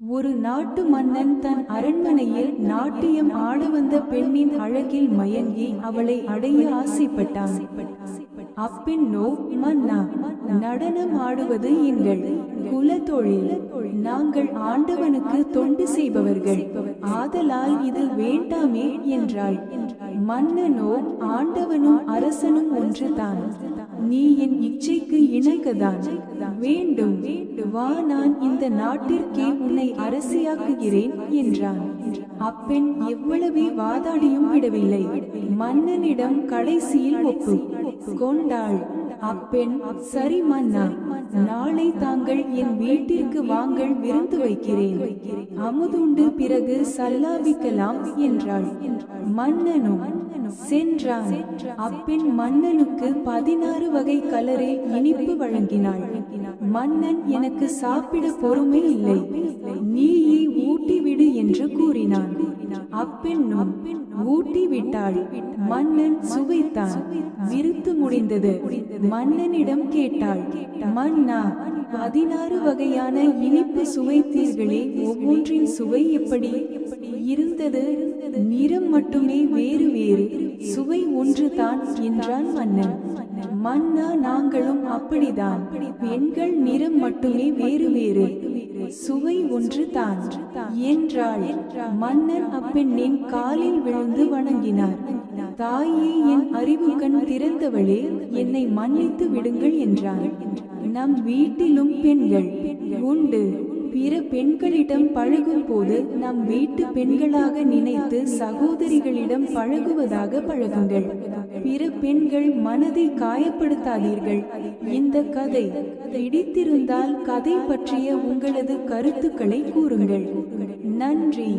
ஒரு நாட்டு மன்னன் தன் அரண்மனையில் நாட்டியம் ஆட வந்த பெண்ணின் அழகில் மயங்கி அவளை அடைய ஆசைப்பட்டான். அப்பெண்ணோ மன்னா நடனம் ஆடுவது எங்கள் குலத்தொழில் நாங்கள் ஆண்டவனுக்கு தொண்டு செய்பவர்கள். ஆதலால் இது வேண்டாமே என்றாள். மன்னனும் ஆண்டவனும் அரசனும் ஒன்றுதான். நீ என் இச்சைக்கு இணங்கதான் வேண்டும். வா நான் இந்த நாட்டிற்கே உன்னை அரசியாக்குகிறேன் என்றான். அப்பெண் எவ்வளவே வாதாடியும் விடவில்லை. மன்னனிடம் கடைசியில் ஒப்பு. கொண்டாள். அப்பெண் சரி மன்னா வாங்கள் என் வீட்டிற்கு வாங்கள் விருந்து வைக்கிறேன். அமுதுண்டு பிறகு சல்லாபிக்கலாம் என்றாள். மன்னனும் சென்றான். அப்பெண் மன்னனுக்கு பதினாறு வகை கலரில் இனிப்பு வழங்கினாள். மன்னன் எனக்கு சாப்பிட பொறுமை இல்லை. நீயே ஊட்டிவிடு என்று கூறினான். அப்பெண்ணும் ஊட்டி விட்டாள் மன்னன் சுவைத்தான். விருத்து முடிந்தது. மன்னனிடம் கேட்டாள் மன்னா பதினாறு வகையான இனிப்பு சுவைத்தீர்களே ஒவ்வொன்றின் சுவை எப்படி இருந்தது? நிறம் மட்டுமே வேறு வேறு சுவை ஒன்றுதான் என்றான் மன்னன். மன்னா நாங்களும் அப்படிதான். பெண்கள் நிறம் மட்டுமே வேறு வேறு சுவை ஒன்று தான். என்றாள் மன்னன் அப்பெண்ணின் காலில் விழுந்து வணங்கினார். தாயே என் அறிவு கண் திறந்தவளே என்னை மன்னித்து விடுங்கள் என்றான் நம் வீட்டிலும் பெண்கள் உண்டு. பிற பெண்களிடம் பழகும் போது நம் வீட்டு பெண்களாக நினைத்து சகோதரிகளிடம் பழகுவதாக பழகுங்கள். பிற பெண்கள் மனதை காயப்படுத்தாதீர்கள். இந்த கதை பிடித்திருந்தால் கதை பற்றிய உங்களது கருத்துக்களை கூறுங்கள். நன்றி.